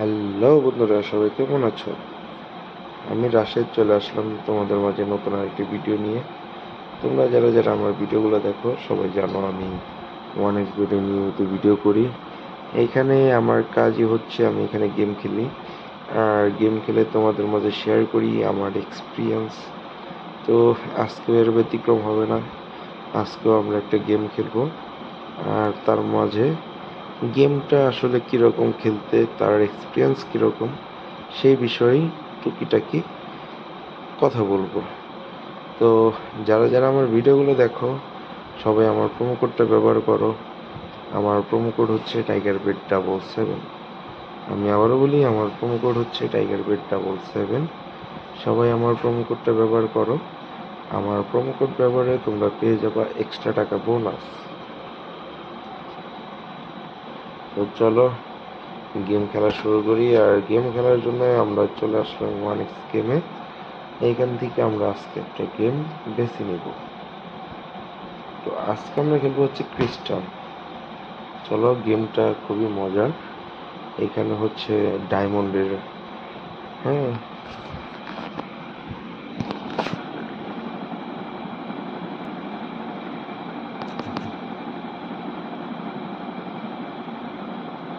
Hello বন্ধুরা, সবাই কেমন আছো? আমি রাশেদ চলে আসলাম তোমাদের মাঝে নতুন আরেকটি ভিডিও নিয়ে। তোমরা যারা যারা আমার ভিডিওগুলো দেখো, সবাই জানো আমি এক্স ভিডিও নিয়মিত ভিডিও করি। এইখানে আমার কাজই হচ্ছে, আমি এখানে গেম খেলি। আর গেম খেলে তোমাদের মাঝে শেয়ার করি আমার এক্সপিরিয়েন্স তো আজকেও এর ব্যতিক্রম হবে না। আজকেও আমরা একটা গেম খেলব। আর তার মাঝে গেমটা আসলে কীরকম খেলতে, তার এক্সপিরিয়েন্স কীরকম, সেই বিষয়েই টুকিটাকি কথা বলব। তো যারা যারা আমার ভিডিওগুলো দেখো, সবাই আমার প্রোমো কোডটা ব্যবহার করো। আমার প্রোমো কোড হচ্ছে টাইগার বেড ডাবল সেভেন আমি আবারও বলি, আমার প্রোমো কোড হচ্ছে টাইগার বেড ডাবল সেভেন সবাই আমার প্রোমো কোডটা ব্যবহার করো। আমার প্রোমো কোড ব্যবহারে তোমরা পেয়ে যাবা এক্সট্রা টাকা বোনাস তো চলো গেম খেলা শুরু করি। আর গেম খেলার জন্য আমরা চলে আসলাম ওয়ান এক্স গেমে এইখান থেকে আমরা আজকে একটা গেম বেছে নেব। তো আজকে আমরা খেলব হচ্ছে ক্রিস্টাল চলো গেমটা খুবই মজার। এখানে হচ্ছে ডায়মন্ডের হ্যাঁ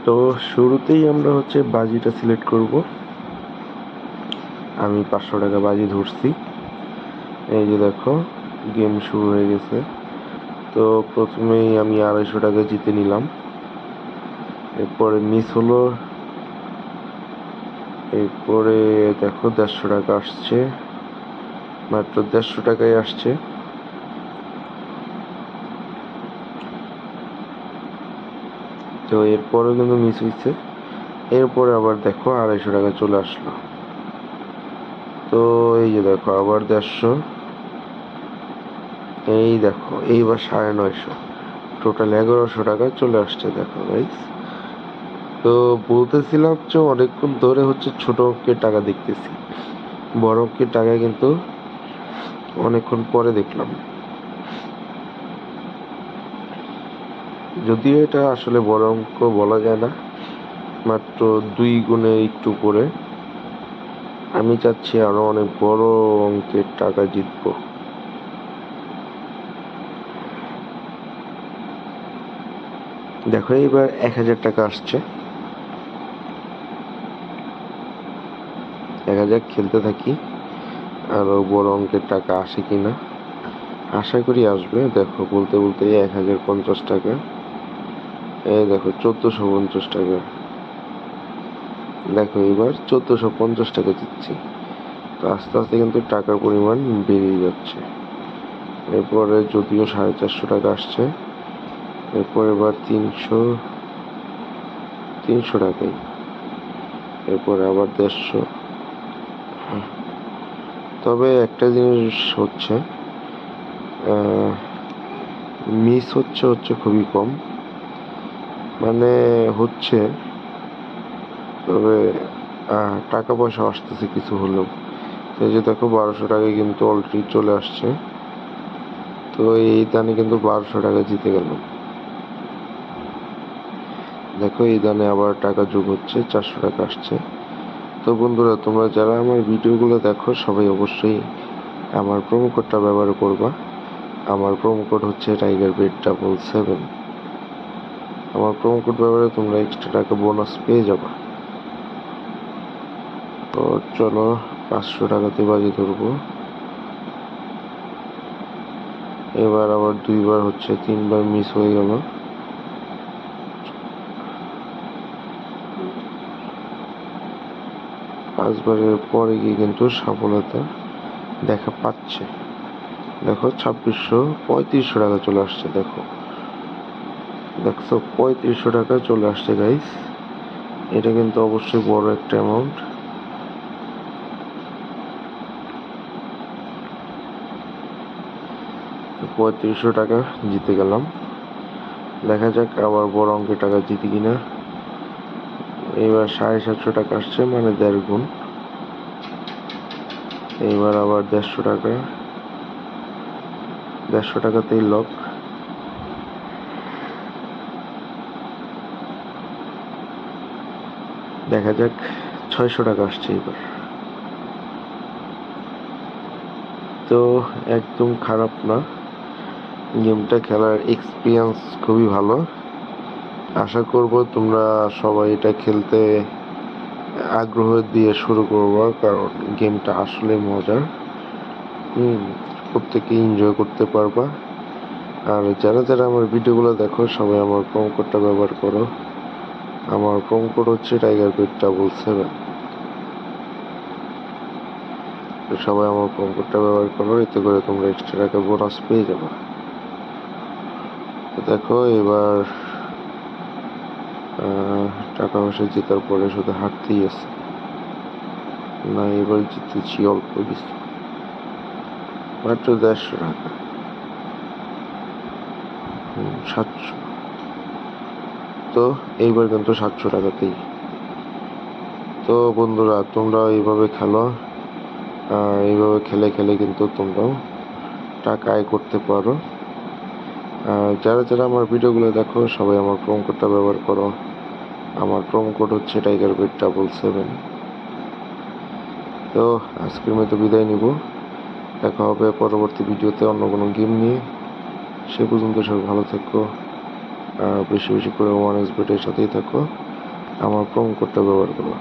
তো শুরুতেই আমরা হচ্ছে বাজিটা সিলেক্ট করব। আমি পাঁচশো টাকা বাজি ধরছি। এই যে দেখো, গেম শুরু হয়ে গেছে। তো প্রথমেই আমি আড়াইশো টাকা জিতে নিলাম। এরপরে মিস হলো। এরপরে দেখো, দেড়শো টাকা আসছে। মাত্র দেড়শো টাকায় আসছে। তো এরপরেও কিন্তু মিস হয়েছে এরপরে আবার দেখো আড়াইশো টাকা চলে আসলো। তো এই যে দেখো আবার দেড়শো। এই দেখো, এইবার সাড়ে নয়শো। টোটাল এগারোশো টাকা চলে আসছে দেখো গাইস তো বলতেছিলাম যে অনেকক্ষণ ধরে হচ্ছে ছোট অঙ্কের টাকা দেখতেছি। বড় অঙ্কের টাকা কিন্তু অনেকক্ষণ পরে দেখলাম। যদিও এটা আসলে বড় অঙ্ক বলা যায় না, মাত্র দুই গুণে একটু করে। আমি চাচ্ছি আরও অনেক বড় অঙ্কের টাকা জিতবো। দেখো, এবার এক হাজার টাকা আসছে। এক হাজার খেলতে থাকি, আরও বড় অঙ্কের টাকা আসে কিনা? আশা করি আসবে। দেখো, বলতে বলতে এক হাজার পঞ্চাশ টাকা। এই দেখো, চোদ্দশো পঞ্চাশ টাকা। দেখো এবার চোদ্দশো পঞ্চাশ টাকা দিচ্ছি। তো আস্তে আস্তে কিন্তু টাকার পরিমাণ বেড়ে যাচ্ছে। এরপরে যদিও সাড়ে চারশো টাকা আসছে, এরপর এবার তিনশো তিনশো টাকাই। এরপরে আবার দেড়শো। তবে একটা জিনিস হচ্ছে মিস হচ্ছে হচ্ছে খুবই কম। মানে হচ্ছে, তবে টাকা পয়সা আসতেছে কিছু হলেও। তো যে দেখো, বারোশো টাকায় কিন্তু অলরেডি চলে আসছে। তো এই দানে কিন্তু বারোশো টাকা জিতে গেল। দেখো, এই দানে আবার টাকা যোগ হচ্ছে, চারশো টাকা আসছে। তো বন্ধুরা, তোমরা যারা আমার ভিডিওগুলো দেখো, সবাই অবশ্যই আমার প্রোমো কোডটা ব্যবহার করবা। আমার প্রোমো কোড হচ্ছে টাইগার বেড ডাবল সেভেন আমার প্রোমো কোড ব্যবহারে তোমরা এক্সট্রা টাকা বোনাস পেয়ে যাবে। তো চলো পাঁচশো টাকাতে বাজি ধরবো। এবার আবার দুইবার হচ্ছে, তিনবার মিস হয়ে গেল। পাঁচবারের পরে গিয়ে কিন্তু সফলতা দেখা পাচ্ছে। দেখো, ছাব্বিশশো পঁয়ত্রিশশো টাকা চলে আসছে, দেখো। দেখছ, পঁয়ত্রিশশো টাকা চলে আসছে গাইস এটা কিন্তু অবশ্যই বড় একটা অ্যামাউন্ট পঁয়ত্রিশশো টাকা জিতে গেলাম। দেখা যাক আবার বড় অঙ্কের টাকা জিতি কিনা। এবার সাড়ে সাতশো টাকা আসছে মানে দেড় গুণ। এবার আবার দেড়শো টাকা। দেড়শো টাকাতেই লক দেখা যাক, ছয়শো টাকা আসছে এবার। তো একদম খারাপ না। গেমটা খেলার এক্সপিরিয়েন্স খুবই ভালো। আশা করব তোমরা সবাই এটা খেলতে আগ্রহ দিয়ে শুরু করব, কারণ গেমটা আসলে মজার হুম প্রত্যেকে এনজয় করতে পারবা। আর যারা যারা আমার ভিডিওগুলো দেখো, সবাই আমার প্রোমো কোডটা ব্যবহার করো। আমার প্রোমো কোড হচ্ছে টাইগার পেট ডাবল সেভেন সবাই আমার প্রোমো কোডটা ব্যবহার করো, এতে করে তোমরা এক্সট্রা টাকা বোনাস পেয়ে যাবে। দেখো, এবার টাকা পয়সা জেতার পরে শুধু হাঁটতেই আছে। না, এবার জিতেছি অল্প কিছু। মাত্র দেড়শো টাকা। সাতশো। তো এইবার কিন্তু সাতশো টাকাতেই। তো বন্ধুরা, তোমরা এইভাবে খেলো। এইভাবে খেলে খেলে কিন্তু তোমরাও টাকা আয় করতে পারো। যারা যারা আমার ভিডিওগুলো দেখো, সবাই আমার প্রোম কোডটা ব্যবহার করো। আমার প্রোম কোড হচ্ছে টাইগার বেড ডাবল সেভেন তো আজকের মতো বিদায় নিব। দেখা হবে পরবর্তী ভিডিওতে অন্য কোনো গেম নিয়ে। সে পর্যন্ত সবাই ভালো থেকো। বেশি বেশি করে ওয়ান এস বেডের সাথেই থাকো। আমার প্রোম কোডটা ব্যবহার করো।